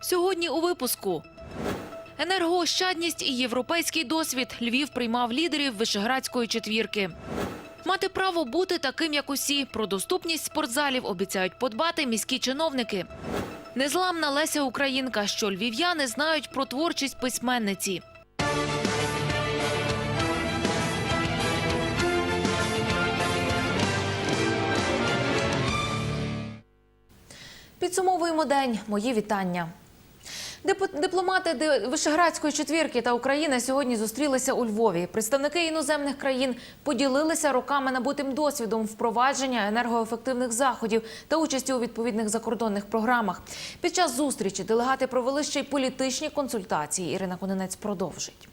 Сьогодні у випуску. Енергоощадність і європейський досвід. Львів приймав лідерів Вишеградської четвірки. Мати право бути таким, як усі. Про доступність спортзалів обіцяють подбати міські чиновники. Незламна Леся Українка, що львів'яни знають про творчість письменниці. Підсумовуємо день. Мої вітання. Дип- Дипломати Ди- Вишеградської четвірки та України сьогодні зустрілися у Львові. Представники іноземних країн поділилися роками набутим досвідом впровадження енергоефективних заходів та участі у відповідних закордонних програмах. Під час зустрічі делегати провели ще й політичні консультації. Ірина Конинець продовжить.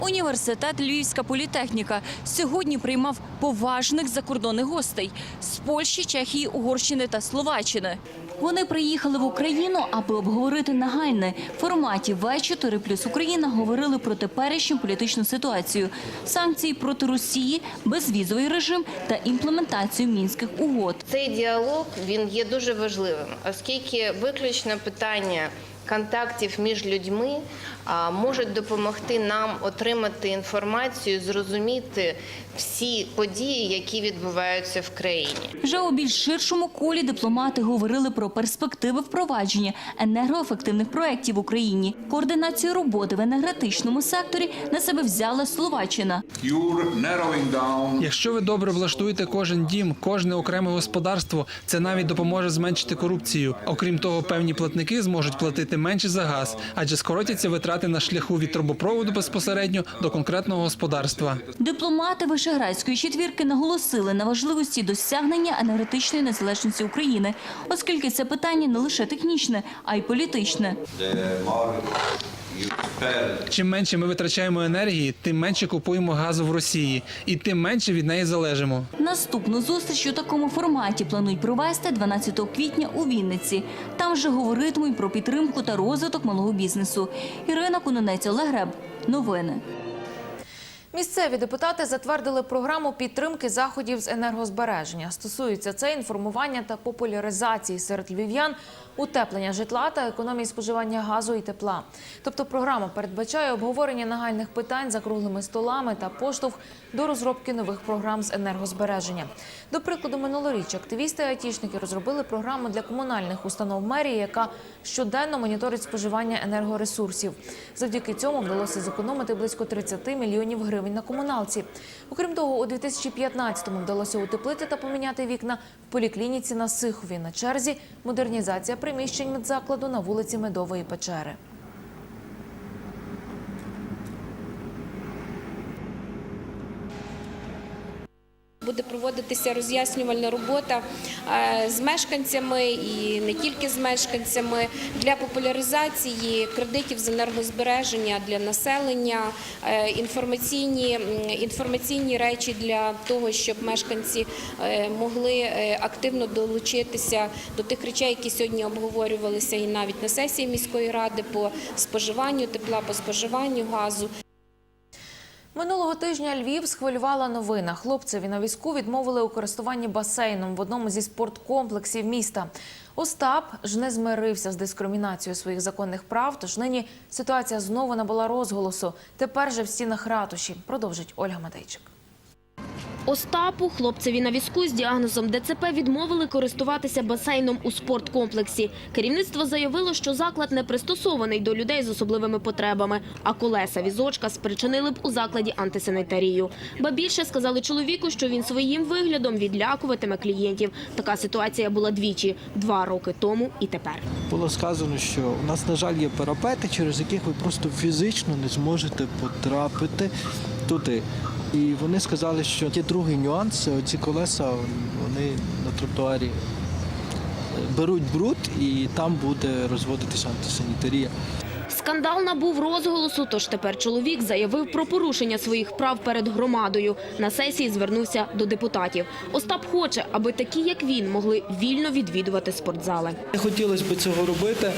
Університет Львівська політехніка сьогодні приймав поважних закордонних гостей з Польщі, Чехії, Угорщини та Словаччини. Вони приїхали в Україну, аби обговорити нагальне. В форматі В4 плюс Україна говорили про теперішню політичну ситуацію, санкції проти Росії, безвізовий режим та імплементацію мінських угод. Цей діалог він є дуже важливим, оскільки виключно питання контактів між людьми можуть допомогти нам отримати інформацію, зрозуміти всі події, які відбуваються в країні. Вже у більш ширшому колі дипломати говорили про перспективи впровадження енергоефективних проєктів в Україні. Координацію роботи в енергетичному секторі на себе взяла Словаччина. Якщо ви добре влаштуєте кожен дім, кожне окреме господарство, це навіть допоможе зменшити корупцію. Окрім того, певні платники зможуть платити менше за газ, адже скоротяться витрати на шляху від трубопроводу безпосередньо до конкретного господарства. Дипломати Вишеградської четвірки наголосили на важливості досягнення енергетичної незалежності України, оскільки це питання не лише технічне, а й політичне. Чим менше ми витрачаємо енергії, тим менше купуємо газу в Росії, і тим менше від неї залежимо. Наступну зустріч у такому форматі планують провести 12 квітня у Вінниці. Там вже говоритимуть про підтримку та розвиток малого бізнесу. Ірина Кунонець, Олег Греб. Новини. Місцеві депутати затвердили програму підтримки заходів з енергозбереження. Стосується це інформування та популяризації серед львів'ян, утеплення житла та економії споживання газу і тепла. Тобто програма передбачає обговорення нагальних питань за круглими столами та поштовх до розробки нових програм з енергозбереження. До прикладу, минулоріч активісти і айтішники розробили програму для комунальних установ мерії, яка щоденно моніторить споживання енергоресурсів. Завдяки цьому вдалося зекономити близько 30 мільйонів гривень на комуналці. Окрім того, у 2015-му вдалося утеплити та поміняти вікна в поліклініці на Сихові. На черзі модернізація приміщень медзакладу на вулиці Медової печери. Буде проводитися роз'яснювальна робота е, з мешканцями і не тільки з мешканцями для популяризації кредитів з енергозбереження для населення, е, інформаційні, інформаційні речі для того, щоб мешканці е, могли активно долучитися до тих речей, які сьогодні обговорювалися і навіть на сесії міської ради по споживанню тепла, по споживанню газу. Минулого тижня Львів схвилювала новина. Хлопцеві на візку відмовили у користуванні басейном в одному зі спорткомплексів міста. Остап ж не змирився з дискримінацією своїх законних прав, тож нині ситуація знову набула розголосу. Тепер же в стінах ратуші. Продовжить Ольга Матейчик. Остапу, хлопцеві на візку з діагнозом ДЦП відмовили користуватися басейном у спорткомплексі. Керівництво заявило, що заклад не пристосований до людей з особливими потребами, а колеса візочка спричинили б у закладі антисанітарію. Ба більше сказали чоловіку, що він своїм виглядом відлякуватиме клієнтів. Така ситуація була двічі – два роки тому і тепер. Було сказано, що у нас, на жаль, є парапети, через яких ви просто фізично не зможете потрапити туди. І вони сказали, що є другий нюанс, ці колеса вони на тротуарі беруть бруд і там буде розводитися антисанітарія. Скандал набув розголосу, тож тепер чоловік заявив про порушення своїх прав перед громадою. На сесії звернувся до депутатів. Остап хоче, аби такі, як він, могли вільно відвідувати спортзали. Не хотілося б цього робити,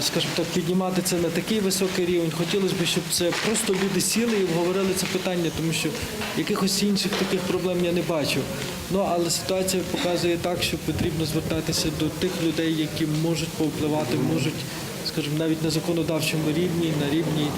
скажімо так, піднімати це на такий високий рівень. Хотілося б, щоб це просто люди сіли і обговорили це питання, тому що якихось інших таких проблем я не бачу. Ну але ситуація показує так, що потрібно звертатися до тих людей, які можуть повпливати, можуть, скажімо, навіть на законодавчому рівні, на рівні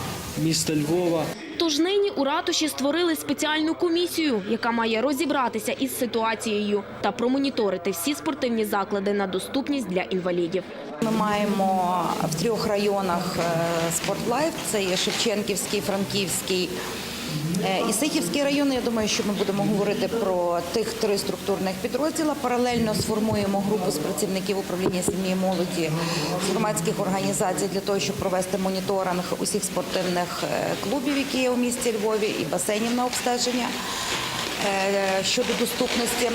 міста Львова. Тож нині у ратуші створили спеціальну комісію, яка має розібратися із ситуацією та промоніторити всі спортивні заклади на доступність для інвалідів. Ми маємо в трьох районах е, спортлайф. Це є Шевченківський, Франківський е, і Сихівський райони. Я думаю, що ми будемо говорити про тих три структурних підрозділа. Паралельно сформуємо групу з працівників управління сім'ї молоді з громадських організацій для того, щоб провести моніторинг усіх спортивних е, клубів, які є у місті Львові, і басейнів на обстеження е, щодо доступності.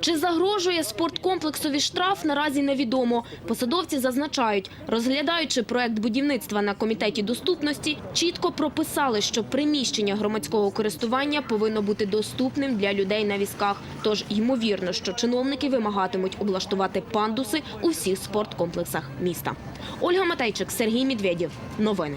Чи загрожує спорткомплексові штраф, наразі невідомо. Посадовці зазначають, розглядаючи проект будівництва на комітеті доступності, чітко прописали, що приміщення громадського користування повинно бути доступним для людей на візках. Тож ймовірно, що чиновники вимагатимуть облаштувати пандуси у всіх спорткомплексах міста. Ольга Матейчик, Сергій Медведєв. Новини.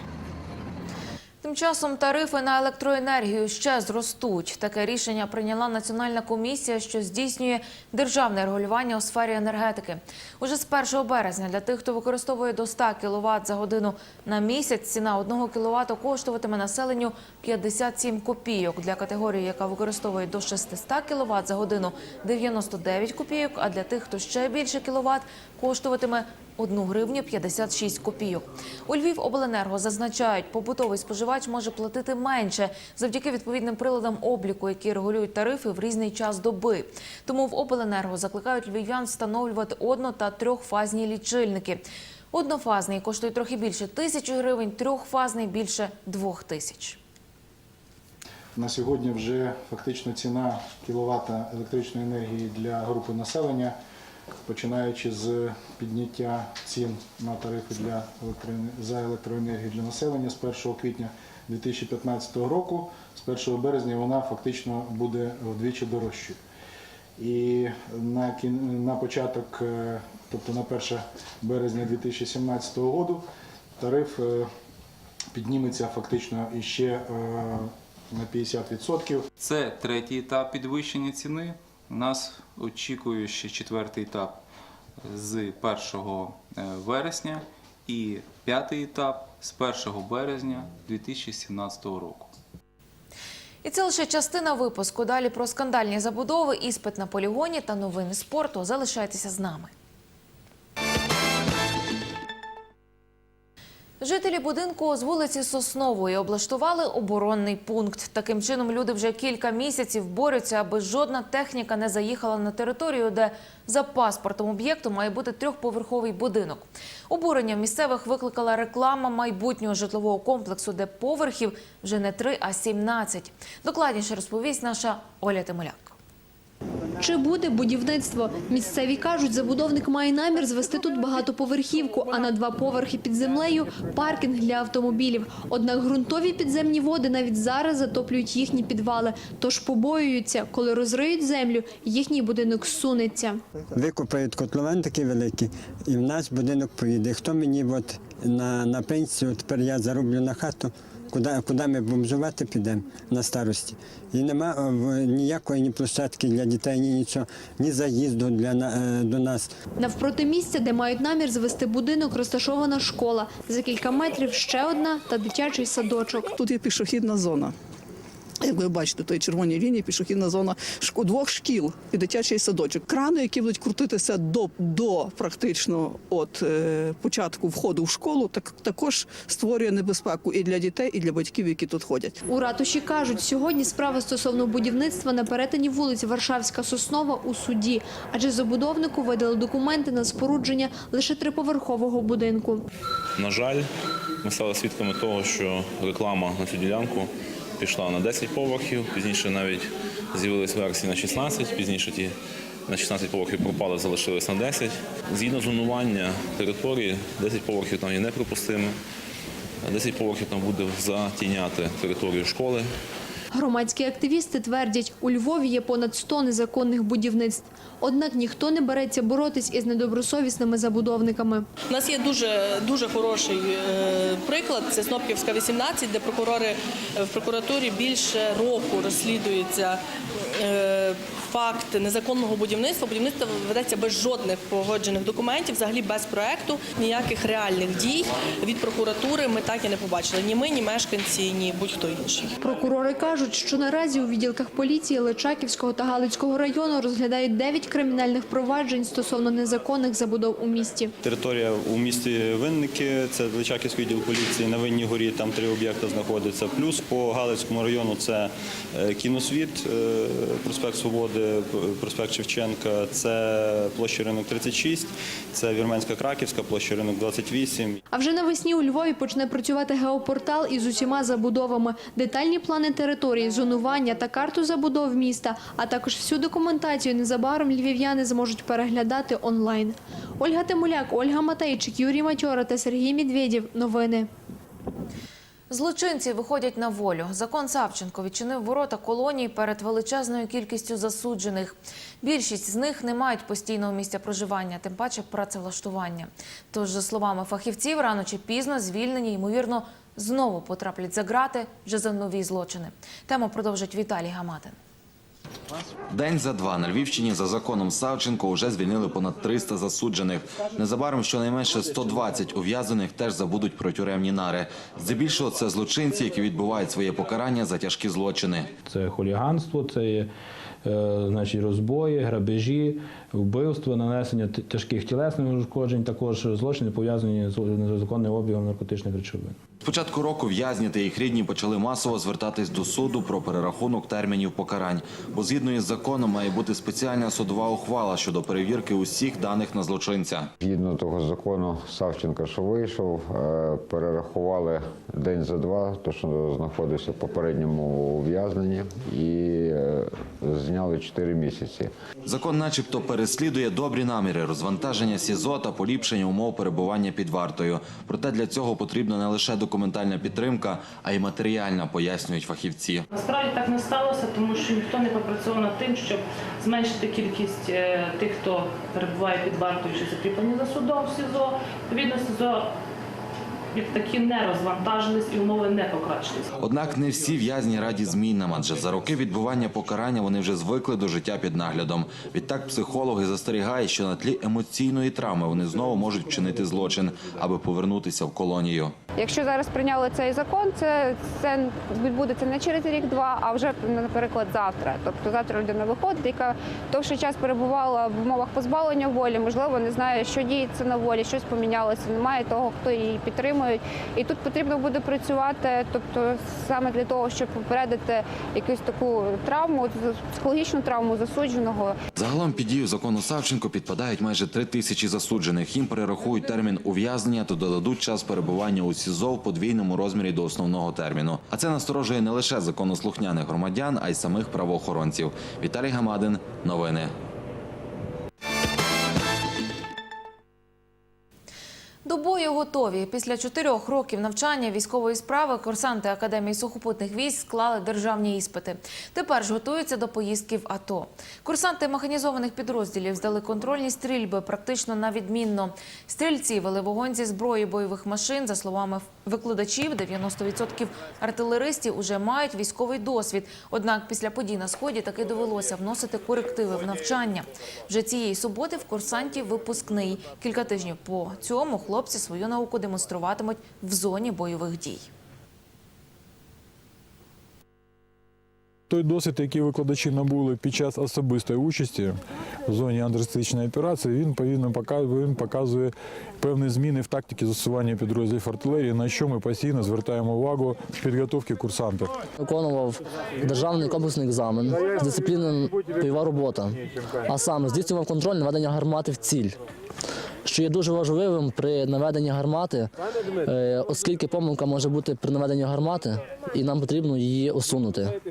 Тим часом тарифи на електроенергію ще зростуть. Таке рішення прийняла Національна комісія, що здійснює державне регулювання у сфері енергетики. Уже з 1 березня для тих, хто використовує до 100 кВт за годину на місяць, ціна 1 кВт коштуватиме населенню 57 копійок. Для категорії, яка використовує до 600 кВт за годину 99 копійок, а для тих, хто ще більше кВт, коштуватиме 1 гривню 56 копійок. У Львівобленерго зазначають, побутовий споживач може платити менше завдяки відповідним приладам обліку, які регулюють тарифи в різний час доби. Тому в обленерго закликають львів'ян встановлювати одно- та трьохфазні лічильники. Однофазний коштує трохи більше тисячі гривень, трьохфазний більше двох тисяч. На сьогодні вже фактично ціна кіловата електричної енергії для групи населення, починаючи з підняття цін на тарифи для за електроенергію для населення з 1 квітня 2015 року, з 1 березня вона фактично буде вдвічі дорожчою. І на, на початок, е, тобто на 1 березня 2017 року, тариф е, підніметься фактично іще е, на 50%. Це третій етап підвищення ціни. Нас очікує ще четвертий етап з 1 вересня і п'ятий етап з 1 березня 2017 року. І це лише частина випуску. Далі про скандальні забудови, іспит на полігоні та новини спорту. Залишайтеся з нами. Жителі будинку з вулиці Соснової облаштували оборонний пункт. Таким чином люди вже кілька місяців борються, аби жодна техніка не заїхала на територію, де за паспортом об'єкту має бути трьохповерховий будинок. Обурення місцевих викликала реклама майбутнього житлового комплексу, де поверхів вже не три, а 17. Докладніше розповість наша Оля Тимоляк. Чи буде будівництво? Місцеві кажуть, забудовник має намір звести тут багатоповерхівку, а на два поверхи під землею – паркінг для автомобілів. Однак ґрунтові підземні води навіть зараз затоплюють їхні підвали. Тож побоюються, коли розриють землю, їхній будинок сунеться. Викопають котлован такий великий, і в нас будинок поїде. Хто мені от на пенсію, тепер я зароблю на хату, куди, куди ми бомжувати підемо на старості. І нема е, в- ніякої ні площадки для дітей, ні нічого, ні заїзду для, на- е, до нас. Навпроти місця, де мають намір звести будинок, розташована школа. За кілька метрів ще одна та дитячий садочок. Тут є пішохідна зона. Як ви бачите, той червоній лінії пішохідна зона двох шкіл і дитячий садочок. Крани, які будуть крутитися до, до практично от е, початку входу в школу, так також створює небезпеку і для дітей, і для батьків, які тут ходять. У ратуші кажуть, сьогодні справа стосовно будівництва на перетині вулиці Варшавська Соснова у суді, адже забудовнику видали документи на спорудження лише триповерхового будинку. На жаль, ми стали свідками того, що реклама на цю ділянку пішла на 10 поверхів, пізніше навіть з'явились версії на 16, пізніше ті на 16 поверхів пропали, залишились на 10. Згідно зонування території, 10 поверхів там є неприпустими, 10 поверхів там буде затіняти територію школи. Громадські активісти твердять, у Львові є понад 100 незаконних будівництв. Однак ніхто не береться боротись із недобросовісними забудовниками. У нас є дуже дуже хороший е, приклад. Це Снопківська 18, де прокурори в прокуратурі більше року розслідується е, факт незаконного будівництва. Будівництво ведеться без жодних погоджених документів, взагалі без проекту. Ніяких реальних дій від прокуратури ми так і не побачили. Ні ми, ні мешканці, ні будь-хто інший. Прокурори кажуть, що наразі у відділках поліції Личаківського та Галицького району розглядають 9 кримінальних проваджень стосовно незаконних забудов у місті. Територія у місті Винники, це Личаківський відділ поліції на Винній горі, там три об'єкти знаходяться. Плюс по Галицькому району це е, кіносвіт, е, проспект Свободи, проспект Шевченка, це площа ринок 36, це Вірменська Краківська, площа ринок 28. А вже навесні у Львові почне працювати геопортал із усіма забудовами, детальні плани території, зонування та карту забудов міста, а також всю документацію незабаром львів'яни зможуть переглядати онлайн. Ольга Тимуляк, Ольга Матейчик, Юрій Матьора та Сергій Медведєв. Новини. Злочинці виходять на волю. Закон Савченко відчинив ворота колонії перед величезною кількістю засуджених. Більшість з них не мають постійного місця проживання, тим паче працевлаштування. Тож, за словами фахівців, рано чи пізно звільнені, ймовірно, знову потраплять за грати вже за нові злочини. Тему продовжить Віталій Гаматин. День за два на Львівщині за законом Савченко вже звільнили понад 300 засуджених. Незабаром щонайменше 120 ув'язаних теж забудуть про тюремні нари. Здебільшого це злочинці, які відбувають своє покарання за тяжкі злочини. Це хуліганство, це є е, значить, розбої, грабежі, вбивство, нанесення тяжких тілесних ушкоджень, також злочини пов'язані з незаконним обігом наркотичних речовин. Початку року в'язні та їх рідні почали масово звертатись до суду про перерахунок термінів покарань. Бо згідно із законом має бути спеціальна судова ухвала щодо перевірки усіх даних на злочинця. Згідно того закону Савченка, що вийшов, е, перерахували день за два, то що знаходився в попередньому ув'язненні, і е, зняли 4 місяці. Закон, начебто, переслідує добрі наміри розвантаження СІЗО та поліпшення умов перебування під вартою. Проте для цього потрібна не лише документальна підтримка, а й матеріальна, пояснюють фахівці. Насправді так не сталося, тому що ніхто не попрацьовував над тим, щоб зменшити кількість е, тих, хто перебуває під вартою чи закріплені за судом в СІЗО. Відповідно, СІЗО як такі не розвантажились і умови не покращились. Однак не всі в'язні раді змінам, адже за роки відбування покарання вони вже звикли до життя під наглядом. Відтак психологи застерігають, що на тлі емоційної травми вони знову можуть вчинити злочин, аби повернутися в колонію. Якщо зараз прийняли цей закон, це, це відбудеться не через рік-два, а вже, наприклад, завтра. Тобто завтра людина виходить, яка довший час перебувала в умовах позбавлення волі, можливо, не знає, що діється на волі, щось помінялося, немає того, хто її підтримує. І тут потрібно буде працювати, тобто саме для того, щоб попередити якусь таку травму, психологічну травму засудженого. Загалом під дію закону Савченко підпадають майже три тисячі засуджених. Їм перерахують термін ув'язнення та додадуть час перебування у СІЗО в подвійному розмірі до основного терміну. А це насторожує не лише законослухняних громадян, а й самих правоохоронців. Віталій Гамадин, новини. До бою готові. Після чотирьох років навчання військової справи курсанти Академії сухопутних військ склали державні іспити. Тепер ж готуються до поїздки в АТО. Курсанти механізованих підрозділів здали контрольні стрільби практично на відмінно. Стрільці вели вогонь зі зброї бойових машин. За словами викладачів, 90% артилеристів уже мають військовий досвід. Однак після подій на сході таки довелося вносити корективи в навчання. Вже цієї суботи в курсантів випускний. Кілька тижнів по цьому хлопці свою науку демонструватимуть в зоні бойових дій. Той досвід, який викладачі набули під час особистої участі в зоні антитерористичної операції, він повинен показує, він показує певні зміни в тактиці застосування підрозділів артилерії, на що ми постійно звертаємо увагу в підготовці курсантів. Виконував державний комплексний екзамен з дисципліни бойова робота, а саме здійснював контроль наведення гармати в ціль. Що є дуже важливим при наведенні гармати, е, оскільки помилка може бути при наведенні гармати, і нам потрібно її усунути.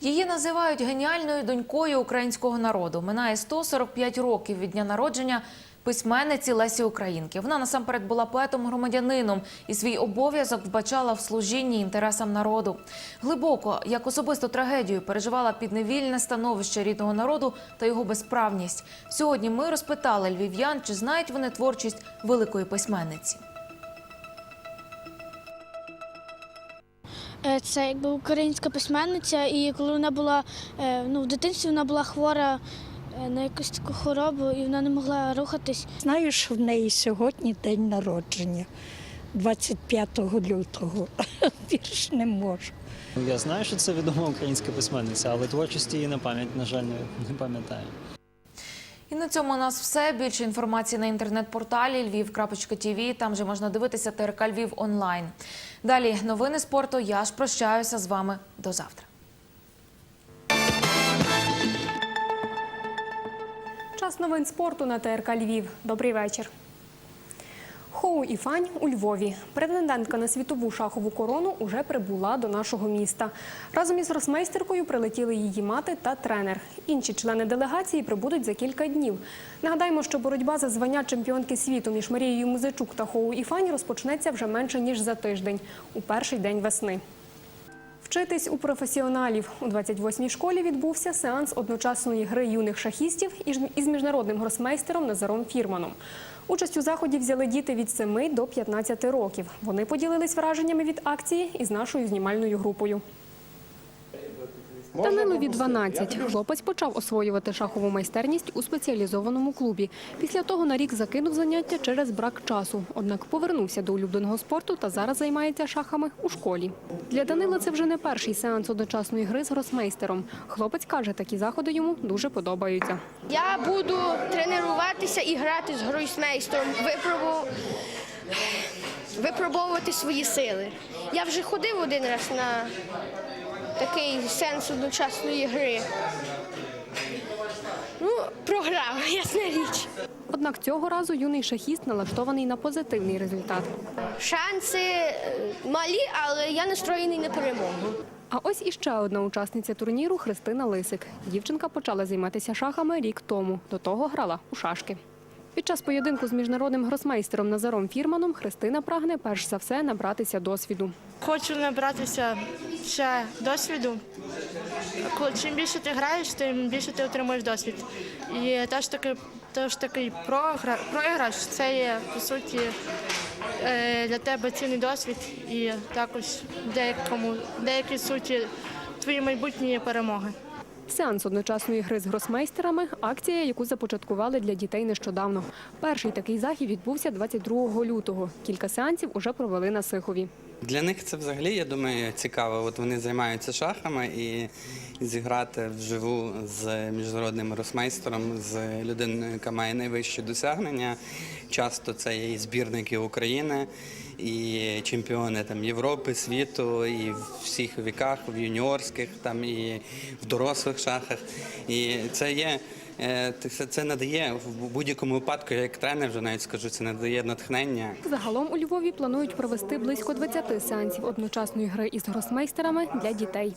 Її називають геніальною донькою українського народу. Минає 145 років від дня народження письменниці Лесі Українки. Вона насамперед була поетом-громадянином і свій обов'язок вбачала в служінні інтересам народу. Глибоко, як особисту трагедію, переживала підневільне становище рідного народу та його безправність. Сьогодні ми розпитали львів'ян, чи знають вони творчість великої письменниці. Е, Це якби українська письменниця, і коли вона була е, ну, в дитинстві, вона була хвора на якусь таку хворобу, і вона не могла рухатись. Знаю, що в неї сьогодні день народження, 25 лютого. Більш не можу. Я знаю, що це відома українська письменниця, але творчості її на пам'ять, на жаль, не, не пам'ятаю. І на цьому у нас все. Більше інформації на інтернет-порталі lviv.tv. Там же можна дивитися ТРК Львів онлайн. Далі новини спорту. Я ж прощаюся з вами до завтра. Час новин спорту на ТРК Львів. Добрий вечір. Хоу і Фань у Львові. Претендентка на світову шахову корону уже прибула до нашого міста. Разом із росмейстеркою прилетіли її мати та тренер. Інші члени делегації прибудуть за кілька днів. Нагадаємо, що боротьба за звання чемпіонки світу між Марією Музичук та Хоу і Фань розпочнеться вже менше ніж за тиждень у перший день весни. Вчитись у професіоналів у 28-й школі відбувся сеанс одночасної гри юних шахістів із- міжнародним гросмейстером Назаром Фірманом. Участь у заході взяли діти від 7 до 15 років. Вони поділились враженнями від акції із нашою знімальною групою. Данилові 12. Хлопець почав освоювати шахову майстерність у спеціалізованому клубі. Після того на рік закинув заняття через брак часу. Однак повернувся до улюбленого спорту та зараз займається шахами у школі. Для Данила це вже не перший сеанс одночасної гри з гросмейстером. Хлопець каже, такі заходи йому дуже подобаються. Я буду тренуватися і грати з гройсмейстером, випробу... випробовувати свої сили. Я вже ходив один раз на такий сенс одночасної гри. Ну, програв, ясна річ. Однак цього разу юний шахіст налаштований на позитивний результат. Шанси е, малі, але я настроєний на перемогу. А ось іще одна учасниця турніру Христина Лисик. Дівчинка почала займатися шахами рік тому. До того грала у шашки. Під час поєдинку з міжнародним гросмейстером Назаром Фірманом Христина прагне перш за все набратися досвіду. Хочу набратися ще досвіду. Чим більше ти граєш, тим більше ти отримуєш досвід. І теж таки, теж такий програ- програш це є по суті е, для тебе цінний досвід і також деякому, в деякій суті твої майбутні перемоги. Сеанс одночасної гри з гросмейстерами акція, яку започаткували для дітей нещодавно. Перший такий захід відбувся 22 лютого. Кілька сеансів уже провели на Сихові. Для них це взагалі, я думаю, цікаво. От вони займаються шахами і зіграти вживу з міжнародним росмейстером, з людиною, яка має найвищі досягнення. Часто це і збірники України, і чемпіони там Європи, світу, і в всіх віках, в юніорських, там і в дорослих шахах. І це є. е, Це, надає в будь-якому випадку, як тренер вже навіть скажу, це надає натхнення. Загалом у Львові планують провести близько 20 сеансів одночасної гри із гросмейстерами для дітей.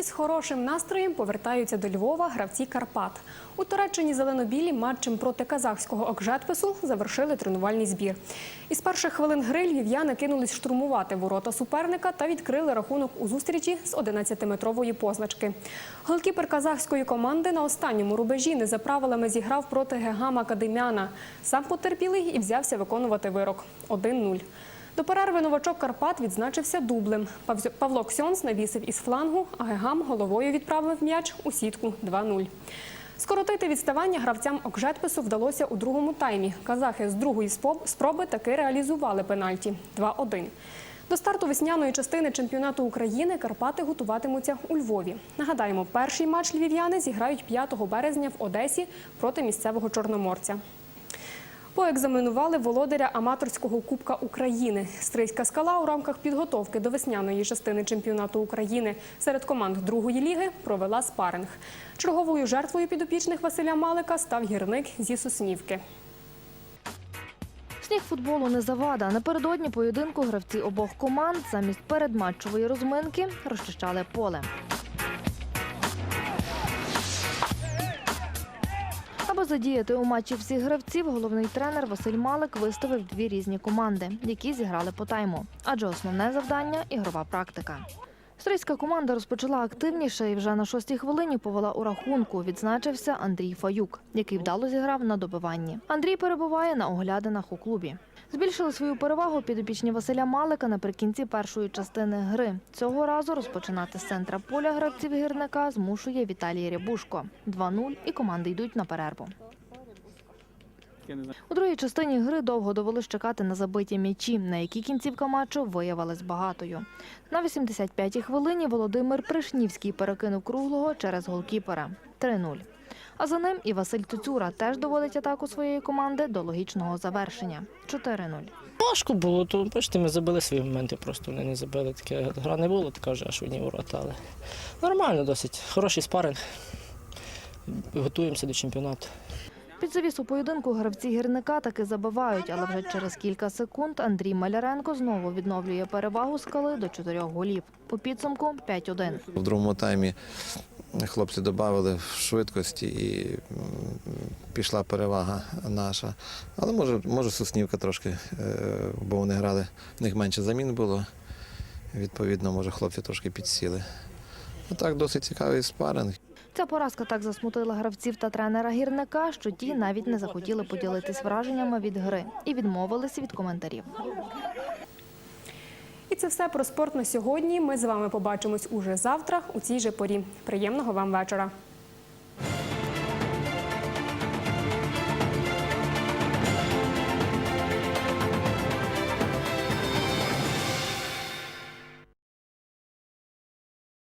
Із хорошим настроєм повертаються до Львова гравці Карпат. У Туреччині зеленобілі матчем проти казахського Окжетпесу завершили тренувальний збір. Із перших хвилин гри львів'яни кинулись штурмувати ворота суперника та відкрили рахунок у зустрічі з 11-метрової позначки. Голкіпер казахської команди на останньому рубежі не за правилами зіграв проти Гегама Кадемяна. Сам потерпілий і взявся виконувати вирок 1-0. До перерви новачок Карпат відзначився дублем. Павло Ксьонс навісив із флангу, а Гегам головою відправив м'яч у сітку 2-0. Скоротити відставання гравцям Окжетпесу вдалося у другому таймі. Казахи з другої спроби таки реалізували пенальті 2-1. До старту весняної частини чемпіонату України Карпати готуватимуться у Львові. Нагадаємо, перший матч львів'яни зіграють 5 березня в Одесі проти місцевого чорноморця. Поекзаменували володаря аматорського Кубка України. Стрийська скала у рамках підготовки до весняної частини чемпіонату України серед команд другої ліги провела спаринг. Черговою жертвою підопічних Василя Малика став гірник зі Соснівки. Сніг футболу не завада. Напередодні поєдинку гравці обох команд замість передматчової розминки розчищали поле. Задіяти у матчі всіх гравців, головний тренер Василь Малик виставив дві різні команди, які зіграли по тайму. Адже основне завдання ігрова практика. Стрийська команда розпочала активніше і вже на шостій хвилині повела у рахунку. Відзначився Андрій Фаюк, який вдало зіграв на добиванні. Андрій перебуває на оглядинах у клубі. Збільшили свою перевагу підопічні Василя Малика наприкінці першої частини гри. Цього разу розпочинати з центра поля гравців гірника змушує Віталій Рябушко. 2-0 і команди йдуть на перерву. У другій частині гри довго довелось чекати на забиті м'ячі, на які кінцівка матчу виявилась багатою. На 85-й хвилині Володимир Пришнівський перекинув круглого через голкіпера 3-0. А за ним і Василь Туцюра теж доводить атаку своєї команди до логічного завершення 4-0. Важко було, то бачите, ми забили свої моменти, просто вони не забили. Таке гра не було, така вже аж одні ворота, але нормально досить. Хороший спаринг. Готуємося до чемпіонату. Під завісу поєдинку гравці гірника таки забивають, але вже через кілька секунд Андрій Маляренко знову відновлює перевагу скали до чотирьох голів. У підсумку 5-1. В другому таймі хлопці додали в швидкості і пішла перевага наша. Але може, може Соснівка трошки, е, бо вони грали, в них менше замін було. Відповідно, може хлопці трошки підсіли. А так досить цікавий спаринг. Ця поразка так засмутила гравців та тренера гірника, що ті навіть не захотіли поділитись враженнями від гри і відмовилися від коментарів. І це все про спорт на сьогодні. Ми з вами побачимось уже завтра у цій же порі. Приємного вам вечора.